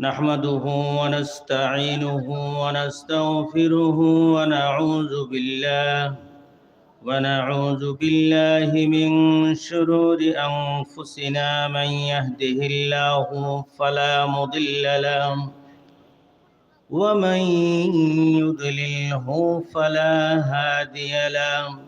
نحمده ونستعينه ونستغفره ونعوذ بالله ونعوذ بالله من شرور أنفسنا من يهده الله فلا مضل له ومن يضلله فلا هادي له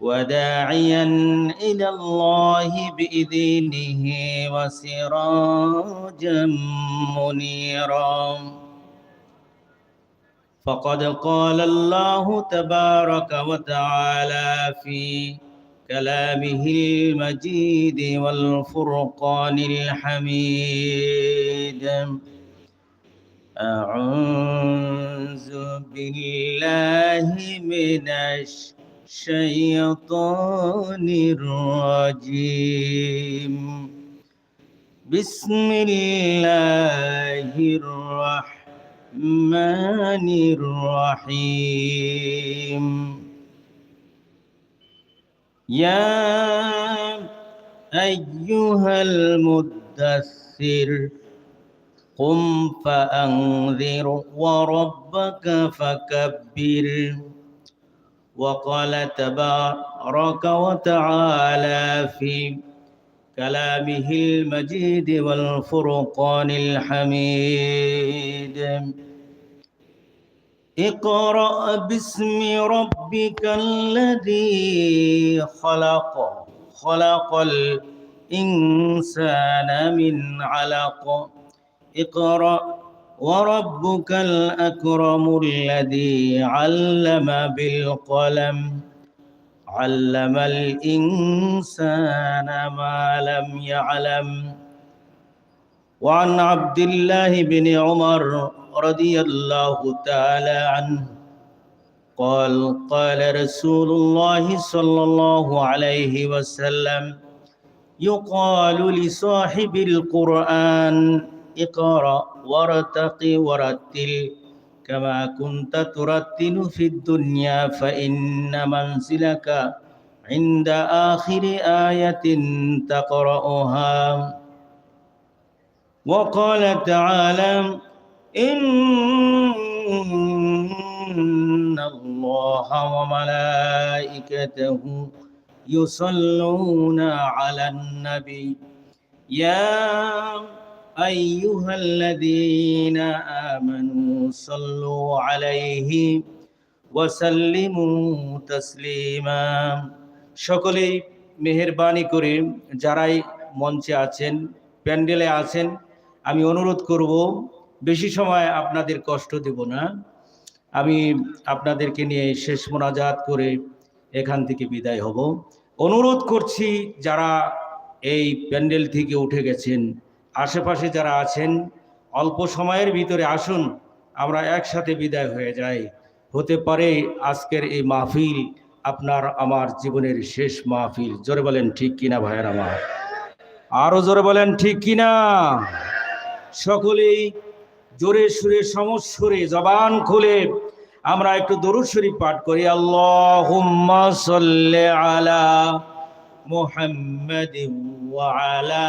وداعيا إلى الله بإذنه وسراجا منيرا. فقد قال الله تبارك وتعالى في كلامه المجيد والفرقان الحميد. أعوذ بالله من الشيطان الرجيم. بسم الله الرحمن الرحيم. يا أيها المدثر قم فأنذر وربك فكبر. وقال تبارك وتعالى في كلامه المجيد والفرقان الحميد. اقرأ باسم ربك الذي خلق خلق الإنسان من علق. اقرأ وربك الأكرم الذي علم بالقلم. علم الإنسان ما لم يعلم. وعن عبد الله بن عمر رضي الله تعالى عنه قال قال رسول الله صلى الله عليه وسلم يقال لصاحب القرآن اقرأ. وارتق ورتل كما كنت ترتل في الدنيا فإن منزلك عند آخر آية تقرأها. وقال تعالى إن الله وملائكته يصلون على النبي. يا أيها الذين آمنوا صلوا عليه وسلموا تسليما সকলেই মেহেরবানি করে যারাই মঞ্চে আছেন প্যান্ডেলে আছেন আমি অনুরোধ করব বেশি সময় আপনাদের কষ্ট দেব না আমি আপনাদেরকে নিয়ে শেষ মোনাজাত করে এখান থেকে বিদায় হব অনুরোধ করছি যারা এই প্যান্ডেল থেকে উঠে গেছেন আশেপাশে যারা আছেন, অল্প সময়ের ভিতরে আসুন, আমরা একসাথে বিদায় হয়ে যাই। হতে পারে আজকের এই মাহফিল আপনার আমার জীবনের শেষ মাহফিল। জোরে বলেন, ঠিক কিনা ভাইয়ের আমার? আরও জোরে বলেন, ঠিক কিনা সকলেই জোরে সুরে সমস্বরে জবান খুলে আমরা একটু দরুদ শরীফ পাঠ করি। সাল্লি আলা মুহাম্মাদিন ওয়া আলা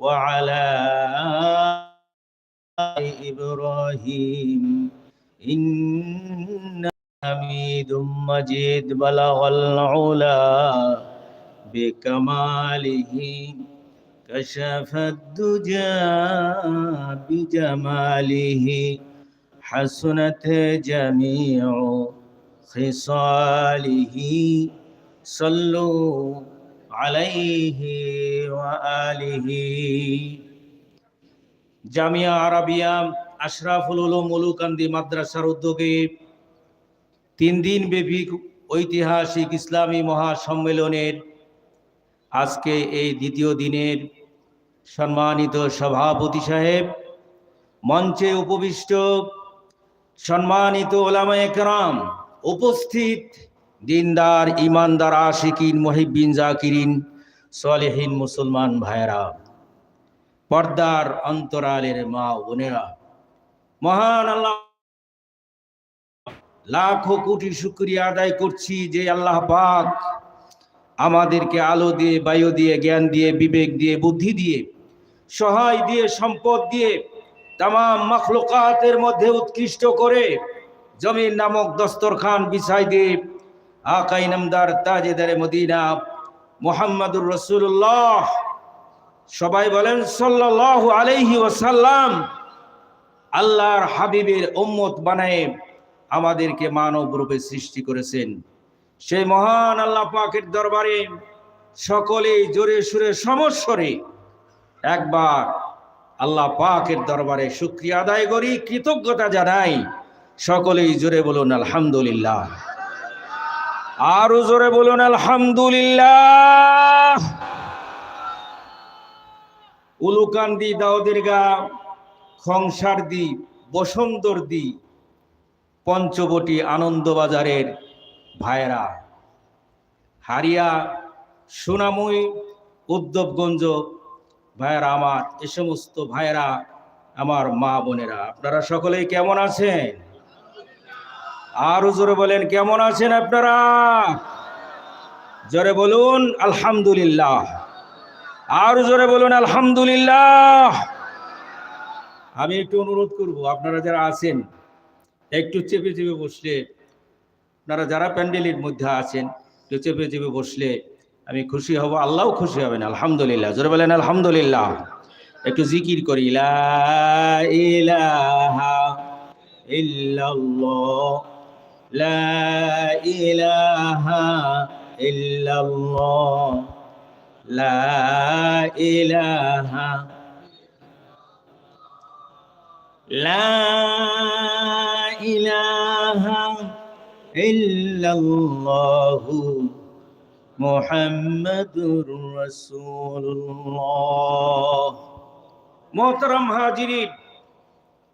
وعلى آل إبراهيم إن حميد مجيد بلغ العلا بكماله كشف الدجى بجماله حسنت جميع خصاله. صلوا عليه وآله জামিয়া আরাবিয়া আশরাফুল উলুম উলুকান্দি মাদ্রাসার উদ্যোগে তিন দিন ব্যাপী ঐতিহাসিক ইসলামী মহাসম্মেলনের আজকে এই দ্বিতীয় দিনের সম্মানিত সভাপতি সাহেব মঞ্চে উপবিষ্ট সম্মানিত ওলামা একরাম উপস্থিত দিনদার ইমানদার আশিকিন মহিবিন জাকিরিন, সলেহীন মুসলমান ভাইরা পর্দার অন্তরালের মা বোনেরা, মহান আল্লাহ, লাখো কোটি শুক্রিয়া আদায় করছি যে আল্লাহ পাক আমাদেরকে আলো দিয়ে, বায়ু দিয়ে, জ্ঞান দিয়ে, বিবেক দিয়ে, বুদ্ধি দিয়ে, সহায় দিয়ে, সম্পদ দিয়ে তাম মখলুকাতের মধ্যে উৎকৃষ্ট করে জমির নামক দস্তরখান বিছাই দিয়ে আকাই নামদার তাজেদারে মদিনা মোহাম্মদুর রসুল্লাহ সবাই বলেন সাল্লাহ আলাইহি ওসাল্লাম আল্লাহর হাবিবের উম্মত বানায় আমাদেরকে মানব রূপে সৃষ্টি করেছেন। সেই মহান আল্লাহ পাকের দরবারে সকলেই জোরে সুরে সমস্বরে একবার আল্লাহ পাকের দরবারে শুক্রিয়া আদায় করি, কৃতজ্ঞতা জানাই। সকলেই জোরে বলুন, আলহামদুলিল্লাহ। আরও জোরে বলুন, আলহামদুলিল্লাহ। উলুকান্দি দাউদেরগা বসন্তর বসন্তরদি পঞ্চবটি আনন্দবাজারের ভাইরা হারিয়া, সোনাময়ী, উদ্যোগগঞ্জ ভাইয়েরা আমার, এ সমস্ত ভাইয়েরা আমার মা বোনেরা। আপনারা সকলেই কেমন আছেন? আরও জোরে বলেন, কেমন আছেন আপনারা? জোরে বলুন, আলহামদুলিল্লাহ। আরও জোরে বলুন, আলহামদুলিল্লাহ। আমি একটু অনুরোধ করব, আপনারা যারা আছেন, একটু চেপে চেপে বসলে, আপনারা যারা প্যান্ডেলের মধ্যে আছেন, একটু চেপে চেপে বসলে আমি খুশি হব, আল্লাহও খুশি হবেন, আলহামদুলিল্লাহ। জোরে বলেন, আলহামদুলিল্লাহ। একটু জিকির করি ইলাহা ইল্লাল্লাহ। লা ইলাহা ইল্লাল্লাহ লা ইলাহা লা ইলাহা ইল্লাল্লাহু মুহাম্মাদুর রাসূলুল্লাহ মোহতারাম হাজিরিন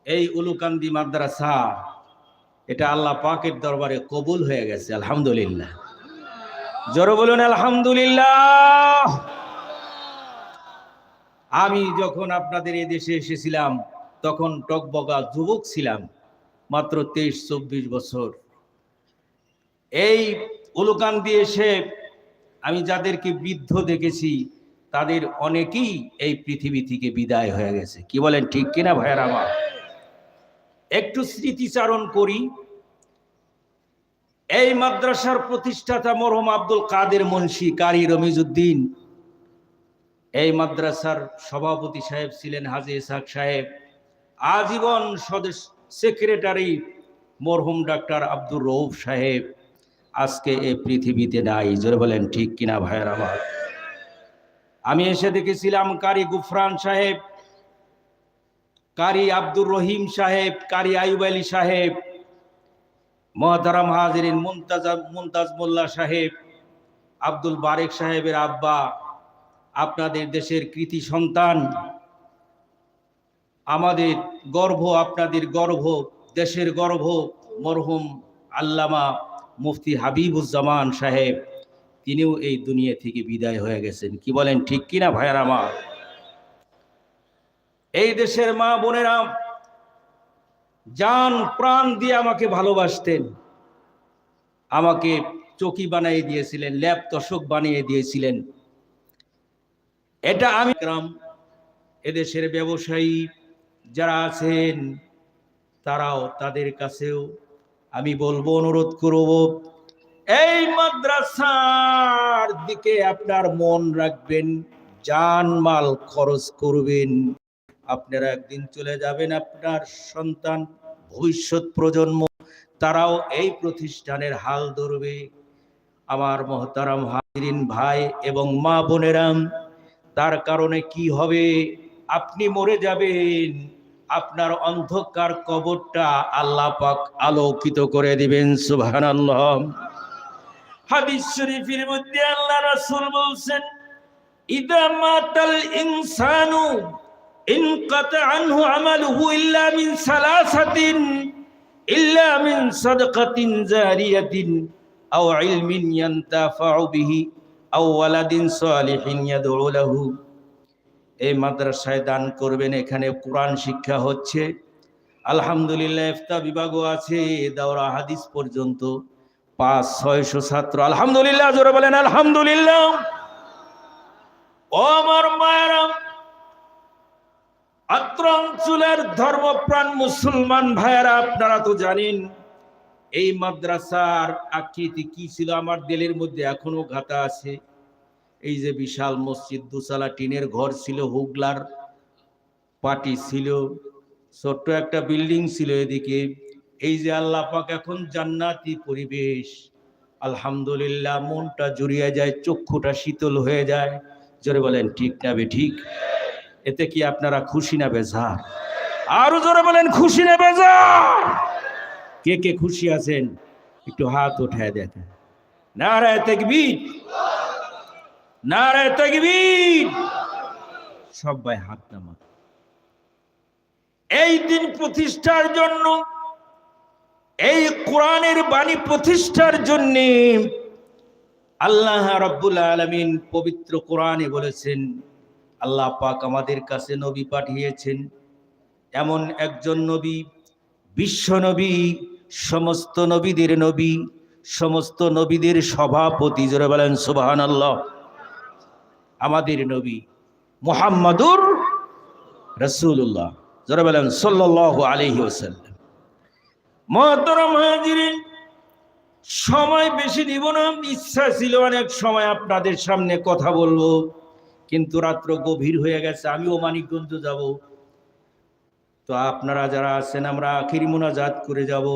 এই উলুকান্দি মাদ্রাসা এটা আল্লাহ পাকের দরবারে কবুল হয়ে গেছে, আলহামদুলিল্লাহ। জোরে বলুন, আলহামদুলিল্লাহ। আমি যখন আপনাদের এই দেশে এসেছিলাম, তখন টকবগা যুবক ছিলাম, মাত্র তেইশ, চব্বিশ বছর। এই উলুকান দিয়ে এসে আমি যাদেরকে বৃদ্ধ দেখেছি, তাদের অনেকেই এই পৃথিবী থেকে বিদায় হয়ে গেছে। কি বলেন, ঠিক কিনা ভাইয়ার আমার? একটু স্মৃতিচারণ করি। এই মাদ্রাসার প্রতিষ্ঠাতা মরহম আব্দুল কাদের মুন্সি, কারি রমিজুদ্দিন এই মাদ্রাসার সভাপতি সাহেব ছিলেন হাজি ইসাক সাহেব। আজীবন সদস্য সেক্রেটারি মরহুম ডাক্তার আব্দুর রৌফ সাহেব। আজকে এ পৃথিবীতে নাই, জোরে বলেন ঠিক কিনা ভাইয়ের আমার আমি এসে দেখেছিলাম কারি গুফরান সাহেব, কারি আব্দুর রহিম সাহেব, কারি আইব আলী সাহেব মহতারাম হাজিরিন মুমতাজ মুমতাজ মোল্লা সাহেব, আব্দুল বারেক সাহেবের আব্বা, আপনাদের দেশের কৃতি সন্তান, আমাদের গর্ভ, আপনাদের গর্ভ, দেশের গর্ভ, মরহুম আল্লামা মুফতি হাবিবুজ্জামান সাহেব, তিনিও এই দুনিয়া থেকে বিদায় হয়ে গেছেন। কি বলেন, ঠিক কিনা ভাইয়ার আমার? এই দেশের মা বোনেরা যান প্রাণ দিয়ে আমাকে ভালোবাসতেন। আমাকে চকি বানিয়ে দিয়েছিলেন, ল্যাব তশক বানিয়ে দিয়েছিলেন। এটা আমি গ্রাম, এদেশের ব্যবসায়ী যারা আছেন, তারাও তাদের কাছেও আমি বলব, অনুরোধ করব, এই মাদ্রাসার দিকে আপনার মন রাখবেন, জান মাল খরচ করবেন। আপনারা একদিন চলে যাবেন আপনার সন্তান ভবিষ্যৎ প্রজন্ম, তারাও এই প্রতিষ্ঠানের হাল ধরবে। আমার মহতারাম হাজিরিন ভাই এবং মা বোনেরাম, তার কারণে কি হবে? আপনি মরে যাবেন। আপনার অন্ধকার কবরটা আল্লাহ পাক আলোকিত করে দিবেন, সুবহানাল্লাহ। হাদিস শরীফের মধ্যে আল্লাহ রাসূল বলছেন, ইদা মাতাল ইনসানু ইনকাতা আনহু আমালুহু ইল্লা মিন সালাসাতিন, ইল্লা মিন সাদাকাতিন জারিয়াতিন, আও ইলমিন ইয়ানতাফাউ বিহি, আও ওয়ালাদিন সালিহিন ইয়াদউ লাহু। এই মাদ্রাসায় দান করবেন, এখানে কোরআন শিক্ষা হচ্ছে। আলহামদুলিল্লাহ ইফতা বিভাগও আছে দাওরা হাদিস পর্যন্ত। পাঁচ, ছয়শো ছাত্র। আলহামদুলিল্লাহ, জোরে বলেন আলহামদুলিল্লাহ। ও আমার মায়েরা আত্র অঞ্চলের ধর্মপ্রাণ মুসলমান ভাইয়েরা, আপনারা তো জানেন, এই মাদ্রাসার আকৃতি কি ছিল আমার দিলের মধ্যে? এখনও গাতা আছে। এই যে বিশাল মসজিদ দুসালা টিনের ঘর ছিল, হুগলার পাটি ছিল, ছোট্ট একটা বিল্ডিং ছিল এদিকে। এই যে আল্লাহ পাক এখন জান্নাতি পরিবেশ। আলহামদুলিল্লাহ, মনটা জুড়িয়ে যায়, চক্ষুটা শীতল হয়ে যায়। জোরে বলেন, ঠিক না বে ঠিক? এতে কি আপনারা খুশি না বেজার? আরও জোরে বলেন, খুশি না বেজার? কে কে খুশি আছেন? একটু হাত উঠায় দেখেন। নারায় তেকবীর। নারায় তেকবীর। সবাই হাত নামা এই দিন প্রতিষ্ঠার জন্য, এই কোরআনের বাণী প্রতিষ্ঠার জন্য আল্লাহ রাব্বুল আলামিন পবিত্র কোরআনে বলেছেন আল্লাহ পাক আমাদের কাছে নবী পাঠিয়েছেন। এমন একজন নবী, বিশ্ব নবী, সমস্ত নবীদের নবী, সমস্ত নবীদের সভাপতি, জোরে বলেন সুবাহান আল্লাহ আমাদের নবী মোহাম্মদুর রসুল্লাহ জোরে বলেন সাল্লাহ আলহি ওসাল্লাম মহতরম হাজিরিন, সময় বেশি দিব না, ইচ্ছা ছিল অনেক সময় আপনাদের সামনে কথা বলব। কিন্তু রাত্র গভীর হয়ে গেছে, আমিও মানিকগঞ্জ যাব। তো আপনারা যারা আছেন, আমরা আখিরি মোনাজাত করে যাব।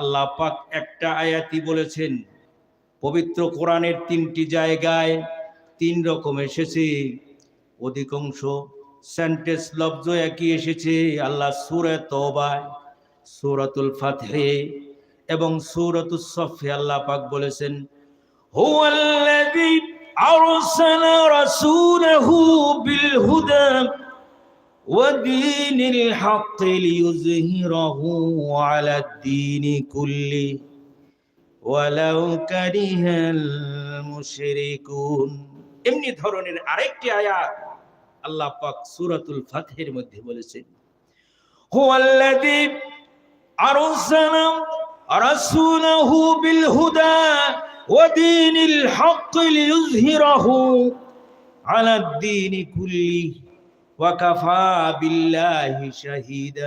আল্লাহ পাক একটা আয়াতি বলেছেন, পবিত্র কোরআনের তিনটি জায়গায় তিন রকম এসেছে। অধিকাংশ সেন্টেন্স লব্জ একই এসেছে, আল্লাহ সুরে তবায় সুরাতুল ফাতহে এবং সুরাতুল সফে আল্লাহ পাক বলেছেন, হুয়াল্লাযী আরসালা রাসূলাহু বিল হুদা ودين الحق ليظهره على الدين كله ولو كره المشركون এমনি ধরনের আরেকটি আয়াত আল্লাহ পাক সূরাতুল ফাতহের মধ্যে বলেছেন হুয়াল্লাযী আরসালা রাসূলাহু বিল হুদা ودين الحق ليظهره على الدين كله وكفى بالله شهيدا.